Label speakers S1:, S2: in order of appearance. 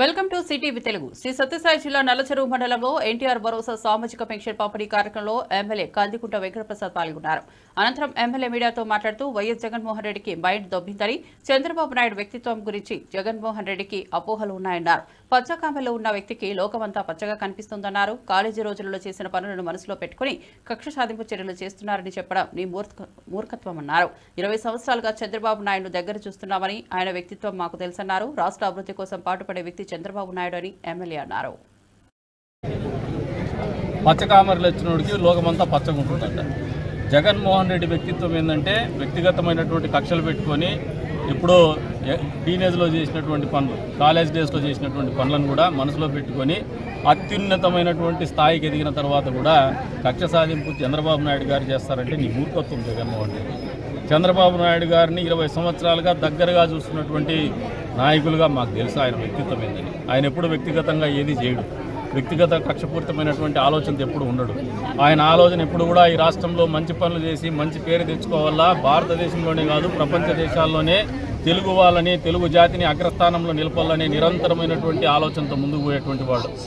S1: Welcome to CTV Telugu. Sri Sathya Sai Nallacheruvu మండలంలో ఎన్టీఆర్ భరోసా సామాజిక pension పంపిణీ కార్యక్రమంలో ఎమ్మెల్యే కందికుంట వెంకటప్రసాద్ పాల్గొన్నారు. అనంతరం ఎమ్మెల్యే మీడియాతో మాట్లాడుతూ వైఎస్ జగన్మోహన్ రెడ్డికి మైండ్ దొబ్బిందని చంద్రబాబు నాయుడు వ్యక్తిత్వం గురించి జగన్మోహన్ రెడ్డికి అపోహలు ఉన్నాయన్నారు. పచ్చకామెలో ఉన్న వ్యక్తికి లోకమంతా పచ్చగా కనిపిస్తుందన్నారు. కాలేజీ రోజులలో చేసిన పనులను మనసులో పెట్టుకుని కక్ష సాధింపు చర్యలు చేస్తున్నారని చెప్పడం నీ మూర్ఖ మూర్ఖత్వమన్నారు. ఇరవై సంవత్సరాలుగా చంద్రబాబు నాయుడు దగ్గర చూస్తున్నామని ఆయన వ్యక్తిత్వం మాకు తెలుసన్నారు. రాష్ట్ర అభివృద్ధి కోసం పాటుపడే వ్యక్తి చంద్రబాబు నాయుడు అని ఎమ్మెల్యే అన్నారు.
S2: పచ్చకామరలు వచ్చినోడికి లోకమంతా పచ్చగా ఉంటుందంట జగన్మోహన్ రెడ్డి వ్యక్తిత్వం ఏంటంటే వ్యక్తిగతమైనటువంటి కక్షలు పెట్టుకొని ఇప్పుడు టీనేజ్లో చేసినటువంటి పనులు కాలేజ్ డేస్లో చేసినటువంటి పనులను కూడా మనసులో పెట్టుకొని అత్యున్నతమైనటువంటి స్థాయికి ఎదిగిన తర్వాత కూడా కక్ష సాధింపు చంద్రబాబు నాయుడు గారు చేస్తారంటే నీ మూర్ఖత్వం జగన్మోహన్ రెడ్డి. చంద్రబాబు నాయుడు గారిని ఇరవై సంవత్సరాలుగా దగ్గరగా చూస్తున్నటువంటి నాయకులుగా మాకు తెలుసు ఆయన వ్యక్తిత్వం ఏంటని ఆయన ఎప్పుడు వ్యక్తిగతంగా ఏది చేయడు. వ్యక్తిగత కక్షపూరితమైనటువంటి ఆలోచనతో ఎప్పుడు ఉండడు. ఆయన ఆలోచన ఎప్పుడు కూడా ఈ రాష్ట్రంలో మంచి పనులు చేసి మంచి పేరు తెచ్చుకోవాలా? భారతదేశంలోనే కాదు ప్రపంచ దేశాల్లోనే తెలుగు వాళ్ళని తెలుగు జాతిని అగ్రస్థానంలో నిలపాలని నిరంతరమైనటువంటి ఆలోచనతో ముందుకు పోయేటువంటి వాడు.